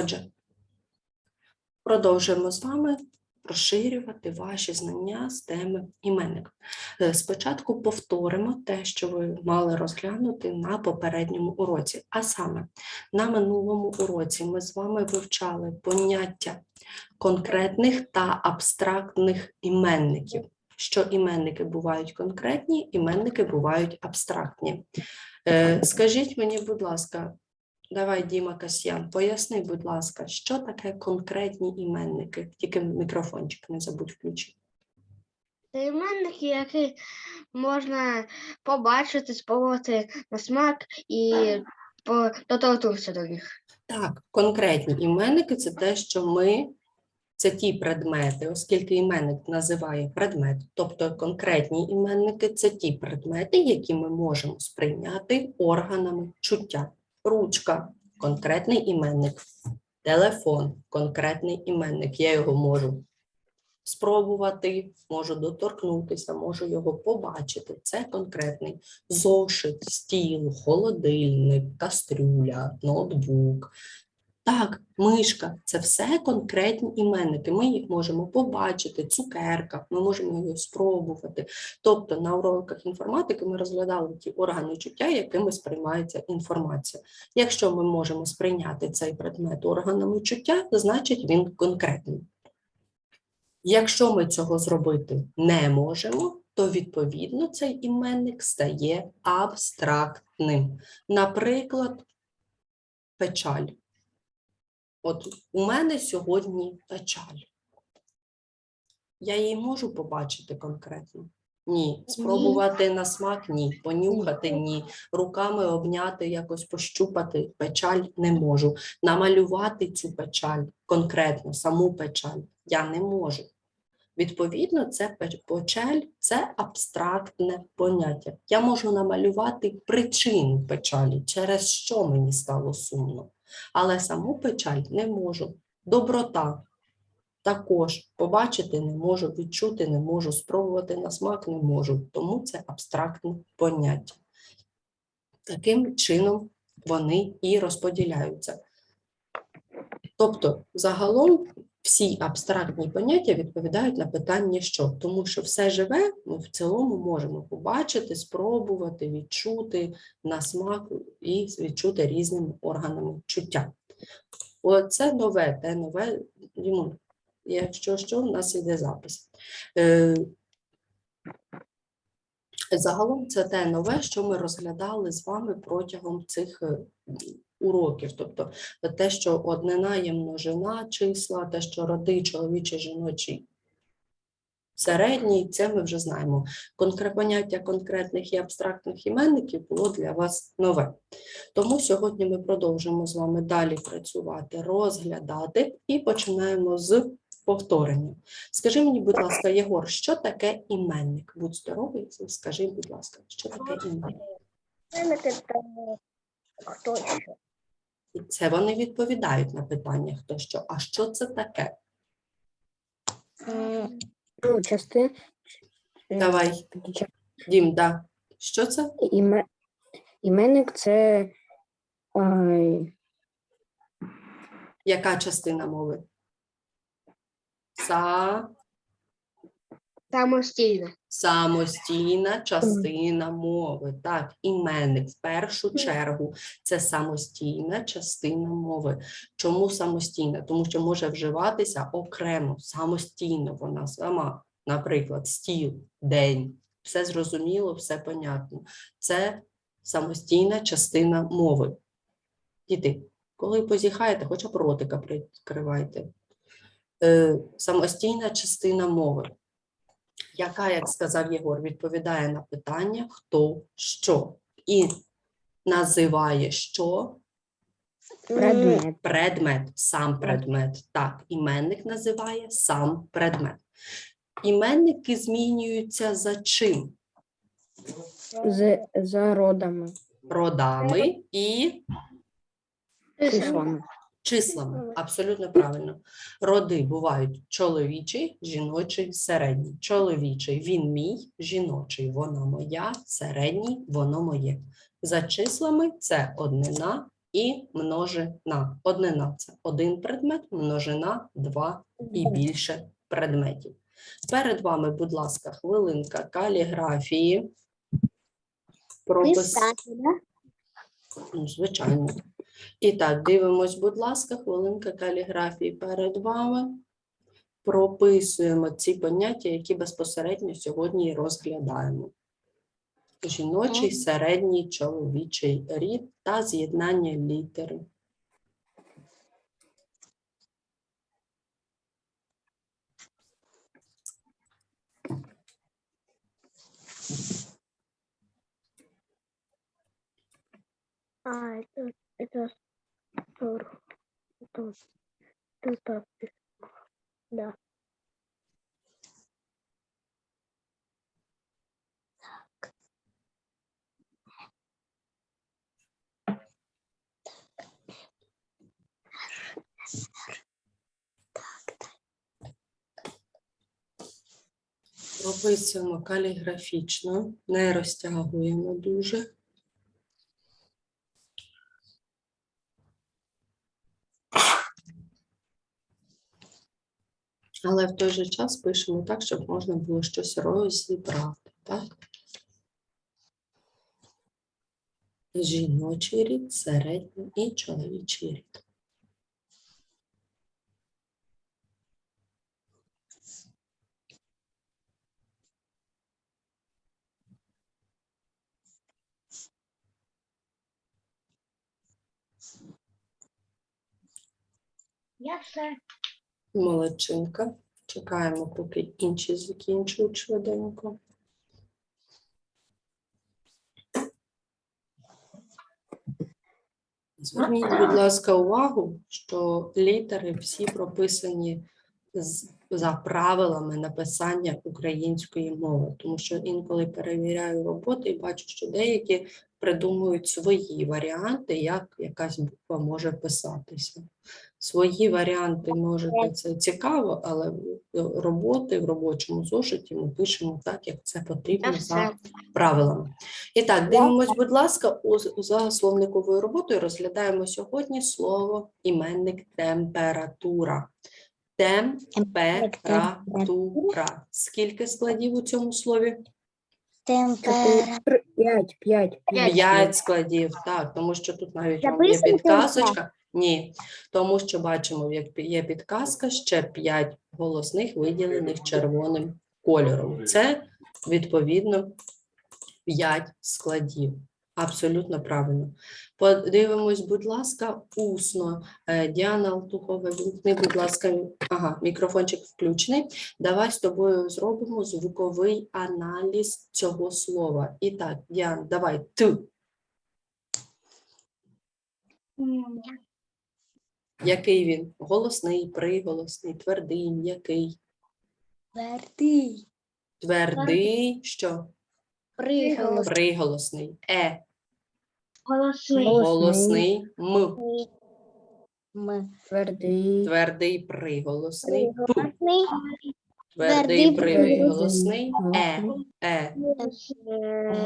Отже, продовжуємо з вами розширювати ваші знання з теми іменник. Е, Спочатку повторимо те, що ви мали розглянути на попередньому уроці. А саме, на минулому уроці ми з вами вивчали поняття конкретних та абстрактних іменників. Що іменники бувають конкретні, іменники бувають абстрактні. Е, Скажіть мені, будь ласка, давай, Діма Касьян, поясни, будь ласка, що таке конкретні іменники? Тільки мікрофончик не забудь включити. Це іменники, які можна побачити, спробувати на смак і доторкнутися до них. Так, конкретні іменники це те, що ми, це ті предмети, оскільки іменник називає предмет, тобто конкретні іменники це ті предмети, які ми можемо сприйняти органами чуття. Ручка конкретний іменник, телефон конкретний іменник. Я його можу спробувати, можу доторкнутися, можу його побачити. Це конкретний зошит, стіл, холодильник, кастрюля, ноутбук. Так, мишка це все конкретні іменники. Ми їх можемо побачити, цукерка, ми можемо її спробувати. Тобто на уроках інформатики ми розглядали ті органи чуття, якими сприймається інформація. Якщо ми можемо сприйняти цей предмет органами чуття, значить він конкретний. Якщо ми цього зробити не можемо, то відповідно цей іменник стає абстрактним. Наприклад, печаль. От у мене сьогодні печаль. Я її можу побачити конкретно? Ні. Спробувати на смак ні. Понюхати ні. Руками обняти, якось пощупати печаль не можу. Намалювати цю печаль конкретно, саму печаль я не можу. Відповідно, це пе- печаль це абстрактне поняття. Я можу намалювати причину печалі, через що мені стало сумно, але саму печаль не можу. Доброта також побачити не можу, відчути не можу, спробувати на смак не можу. Тому це абстрактне поняття. Таким чином вони і розподіляються. Тобто, загалом всі абстрактні поняття відповідають на питання що, тому що все живе ми в цілому можемо побачити, спробувати, відчути на смак і відчути різними органами чуття. Оце нове, те нове, Дімон, якщо що, у нас іде запис. Е, Загалом це те нове, що ми розглядали з вами протягом цих уроків. Тобто те, що однина є множина числа, те, що роди чоловічий, жіночий, середній, це ми вже знаємо. Конкре- поняття конкретних і абстрактних іменників було для вас нове. Тому сьогодні ми продовжимо з вами далі працювати, розглядати і починаємо з повторення. Скажи мені, будь ласка, Єгор, що таке іменник? Будь здоровий, скажи, будь ласка, що таке іменник? Іменники це хто що? І це вони відповідають на питання, хто що. А що це таке? Ну, части. е, Давай. Дім, да. Що це? Іме... Іменник це ой, Яка частина мови? Са... Самостійно. Самостійна частина мови. Так, іменник в першу чергу це самостійна частина мови. Чому самостійна? Тому що може вживатися окремо, самостійно вона сама. Наприклад, стіл, день. Все зрозуміло, все понятно. Це самостійна частина мови. Діти, коли позіхаєте, хоча б ротика прикривайте. Е, самостійна частина мови яка, як сказав Єгор, відповідає на питання хто що і називає що предмет. предмет, сам предмет. Так, іменник називає сам предмет. Іменники змінюються за чим? З, за родами, Родами і числами. Числами. Абсолютно правильно. Роди бувають чоловічий, жіночий, середній. Чоловічий він мій, жіночий вона моя, середній воно моє. За числами це однина, і множина. Однина це один предмет, множина два і більше предметів. Перед вами, будь ласка, хвилинка каліграфії. Пропис... Ну, звичайно. І так, дивимось, будь ласка, хвилинка каліграфії перед вами. Прописуємо ці поняття, які безпосередньо сьогодні розглядаємо. Жіночий, середній, чоловічий рід та з'єднання літери. А, это, тур. Тут. Тут так. Да. Прописуємо каліграфічно, не розтягуємо дуже. Але в той же час пишемо так, щоб можна було щось розібрати. Так? Жіночий рід, середній і чоловічий рід. Я все. Молодчинка. Чекаємо, поки інші закінчують швиденько. Зверніть, будь ласка, увагу, що літери всі прописані за правилами написання української мови, тому що інколи перевіряю роботи і бачу, що деякі придумують свої варіанти, як якась буква може писатися. Свої варіанти можете це цікаво, але роботи в робочому зошиті ми пишемо так, як це потрібно за правилами. І так, дивимось, будь ласка, за словниковою роботою розглядаємо сьогодні слово іменник температура. Температура. Скільки складів у цьому слові? Темпера. П'ять, п'ять, П'ять. Складів, так, тому що тут навіть вам є підказочка. Ні, тому що бачимо, як є підказка, ще п'ять голосних виділених червоним кольором. Це відповідно п'ять складів. Абсолютно правильно. Подивимось, будь ласка, усно. Е, Діана Алтухова, вімкни, будь ласка, ага, мікрофончик включений. Давай з тобою зробимо звуковий аналіз цього слова. І так, Діана, давай ти. Який він? Голосний, приголосний, твердий, м'який. Твердий. Твердий, що? Приголос. Приголосний. Е. Голосний. Голосний. М. Ми. Твердий. Твердий приголосний. П. Твердий приголосний. Е. Е.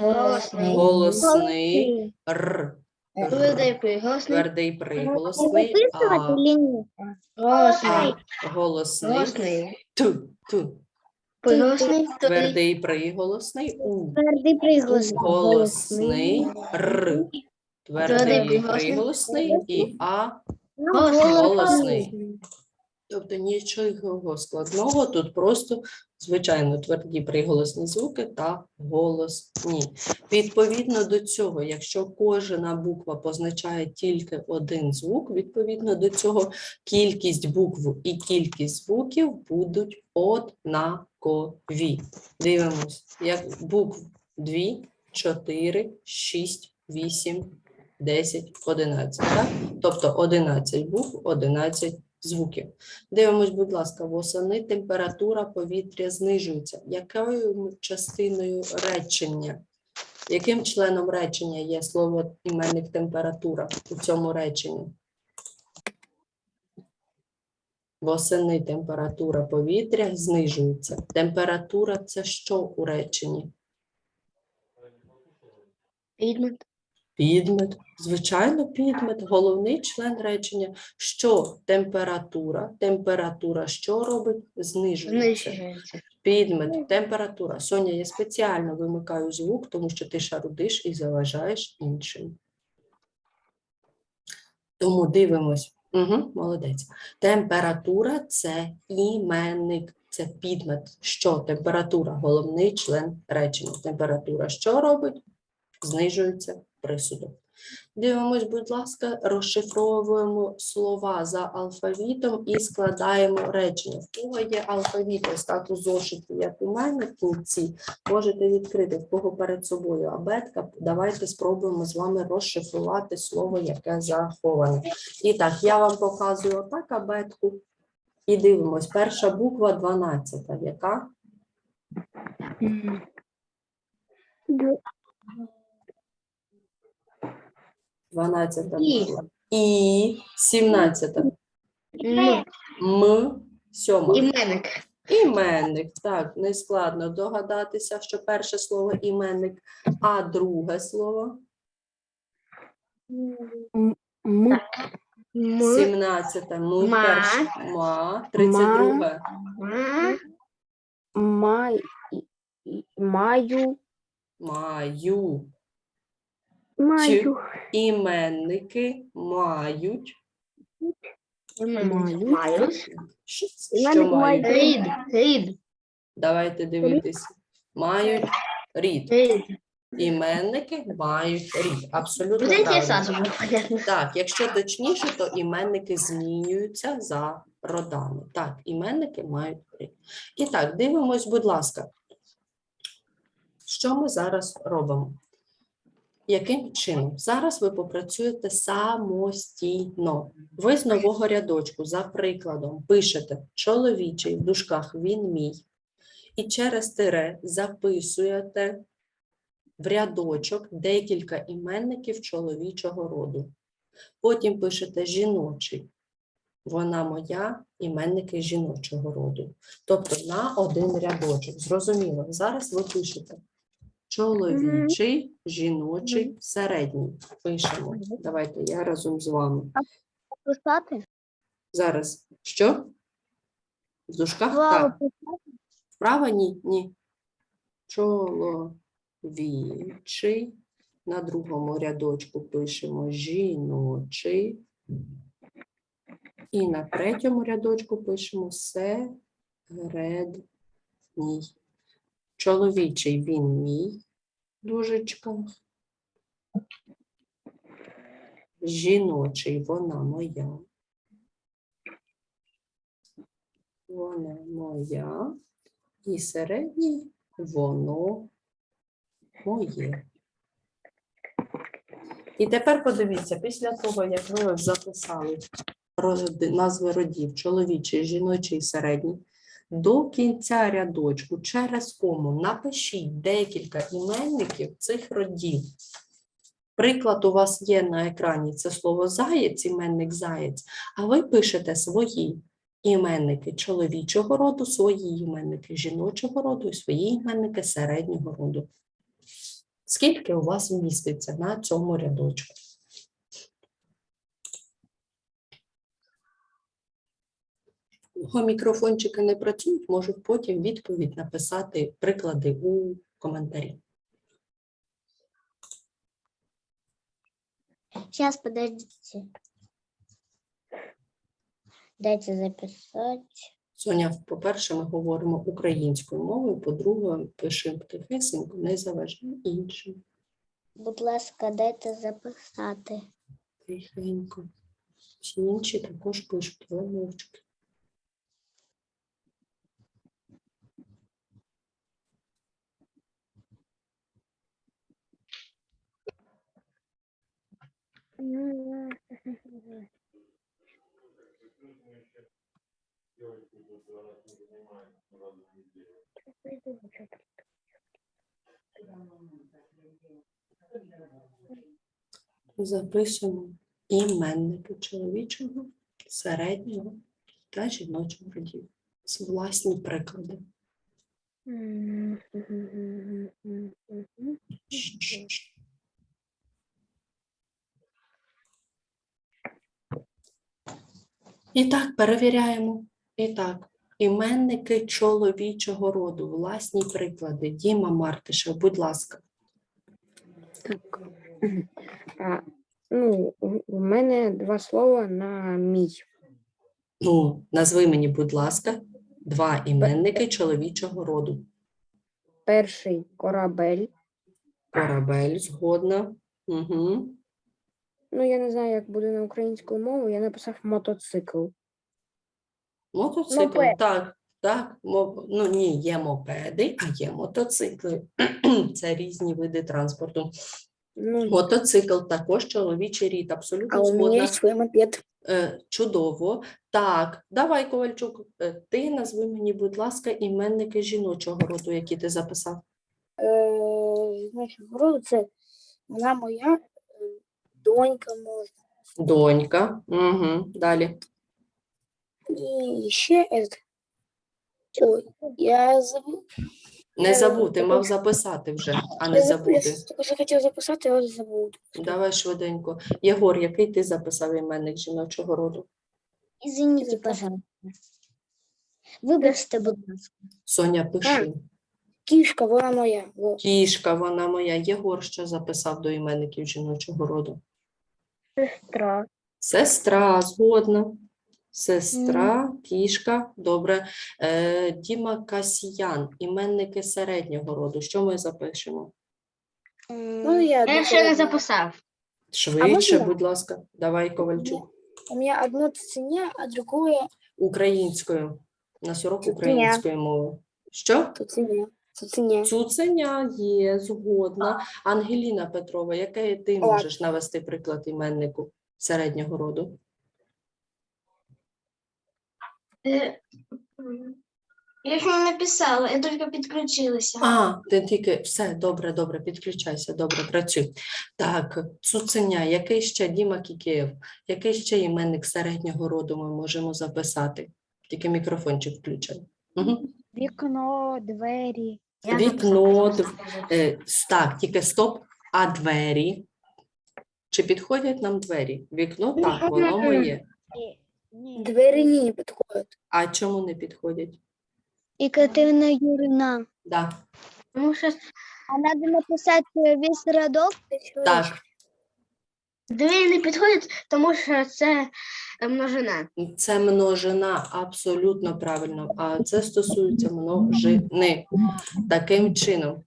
Голосний. Голосний. Р. Твердий приголосний. Твердий приголосний. А. Голосний. Голосний. Голосний. Т. Т. Приголосний. Твердий приголосний. У. Твердий приголосний. Голосний. Р. Твердий приголосний. і А. Голосний. Голосний. Тобто нічого складного, тут просто, звичайно, тверді приголосні звуки та голосні. Відповідно до цього, якщо кожна буква позначає тільки один звук, відповідно до цього кількість букв і кількість звуків будуть однакові. Дивимось, як букв 2, 4, 6, 8, 10, 11. Так? Тобто 11 букв, 11 звуків. Дивимось, будь ласка, восени температура повітря знижується. Якою частиною речення? Яким членом речення є слово іменник температура у цьому реченні? Восени температура повітря знижується. Температура це що у реченні? Підмет. Підмет, звичайно, підмет, головний член речення. Що температура? Температура що робить? Знижується. Підмет, температура. Соня, я спеціально вимикаю звук, тому що ти шарудиш і заважаєш іншим. Тому дивимось. Угу, молодець. Температура це іменник, це підмет. Що температура? Головний член речення. Температура що робить? Знижується присудок. Дивимось, будь ласка, розшифровуємо слова за алфавітом і складаємо речення. В кого є алфавіт, ось так як у мене в кінці, можете відкрити в кого перед собою абетка. Давайте спробуємо з вами розшифрувати слово, яке заховане. І так, я вам показую отак абетку. І дивимось, перша буква 12. Яка? 12 І. І 17. М. М. Сьома. Іменник. Іменник. Так, не складно догадатися, що перше слово іменник, а друге слово М. М. 17. Му Ма. перше. Ма. 32. Ма. Май. Маю. Маю. Маю. Іменники мають. Мають. Що, Іменник мають? має- Рід. Рід. Давайте дивитися. Мають рід. Рід. Іменники мають рід. Абсолютно Вот эти правильно. сразу было понятно. Так, якщо точніше, то іменники змінюються за родами. Так, іменники мають рід. І так, дивимось, будь ласка, що ми зараз робимо? Яким чином? Зараз ви попрацюєте самостійно. Ви з нового рядочку, за прикладом, пишете чоловічий в дужках він мій, і через тире записуєте в рядочок декілька іменників чоловічого роду. Потім пишете жіночий. Вона моя, іменники жіночого роду. Тобто на один рядочок. Зрозуміло. Зараз ви пишете чоловічий, жіночий, середній. Пишемо. Давайте я разом з вами. Писати? Зараз що? В дужках? Так. Вправо ні, ні. Чоловічий. На другому рядочку пишемо жіночий. І на третьому рядочку пишемо середній. Чоловічий він мій. Дужечка. Жіночий вона моя. Вона моя. І середній воно моє. І тепер подивіться, після того, як ви записали назви родів чоловічий, жіночий, середній, до кінця рядочку через кому напишіть декілька іменників цих родів. Приклад у вас є на екрані це слово заєць, іменник заєць, а ви пишете свої іменники чоловічого роду, свої іменники жіночого роду і свої іменники середнього роду. Скільки у вас вміститься на цьому рядочку? Кого мікрофончики не працюють, можуть потім відповідь написати приклади у коментарі. Сейчас, подождите. Дайте записать. Соня, по-перше, ми говоримо українською мовою, по-друге, пишемо тихесенько, не заважаємо іншим. Будь ласка, дайте записати. Тихенько. Всі інші також пишуть, але мовчки. Записуємо іменники чоловічого, середнього та жіночого родів. Власні приклади. І так, перевіряємо. І так, іменники чоловічого роду, власні приклади. Діма Мартишев, будь ласка. Так. А, ну, у- у мене два слова на мій. Ну, назви мені, будь ласка, два іменники чоловічого роду. Перший корабель. Корабель, згодна. Угу. Ну, я не знаю, як буде на українську мову. Я написав мотоцикл. Мотоцикл, Мопед. так, так. мо- Ну ні, є мопеди, а є мотоцикли. Це різні види транспорту. Ну, Мотоцикл також чоловічий рід, абсолютно а у мене згодна. є свій мопед. Е, Чудово. Так, давай, Ковальчук, е, ти назви мені, будь ласка, іменники жіночого роду, які ти записав. Е, значить, роду це вона моя донька може. Донька. Угу. Далі. І ще этот. Ой, я забув. Не забути, мав записати вже, а не Я, я забути. тільки що хотів записати, але забув. Давай швиденько. Єгор, який ти записав іменник жіночого роду? Извините, пожалуйста. Вибачте, будь ласка. Соня, пиши. Кішка, вона моя. Во. Кішка, вона моя. Єгор що записав до іменників жіночого роду? Сестра. Сестра, згодна. Сестра, кішка, добре. Е, Діма Касьян, іменники середнього роду. Що ми запишемо? Ну, я, Я ще не записав. Швидше, можна? будь ласка. Давай, Ковальчук. У меня одно ценя, а другое Українською. На урок української мови. Що? цуценя. Цуценя. Цуценя є, згодна. Ангеліна Петрова, яке ти можеш навести приклад іменнику середнього роду? Е, Я ж не написала, я тільки підключилася. А, ти тільки все, добре, добре, підключайся, добре, працюй. Так, цуценя, який ще Діма Кікеєв, який ще іменник середнього роду ми можемо записати? Тільки мікрофончик включай. Угу. Вікно, двері. Я Вікно, дв- Е, с- так, тільки стоп, а двері? Чи підходять нам двері? Вікно, так, воно моє. Ні. Не підходять. А чому не підходять? І Катерина Юрина. Да, Тому що А надо написати весь рядок. так, двері не підходять, тому що це е, множина. це множина, абсолютно правильно. А це стосується множини. Таким чином.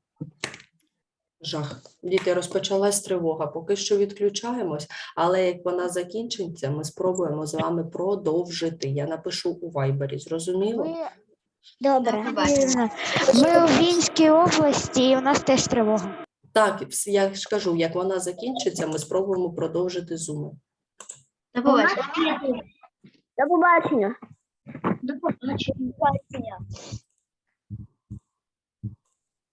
Жах. Діти, розпочалась тривога. Поки що відключаємось, але як вона закінчиться, ми спробуємо з вами продовжити. Я напишу у вайбері. Зрозуміло? Добре. Ми у Вінській області, і у нас теж тривога. Так, я ж кажу, як вона закінчиться, ми спробуємо продовжити зуми. До побачення. До побачення. До побачення.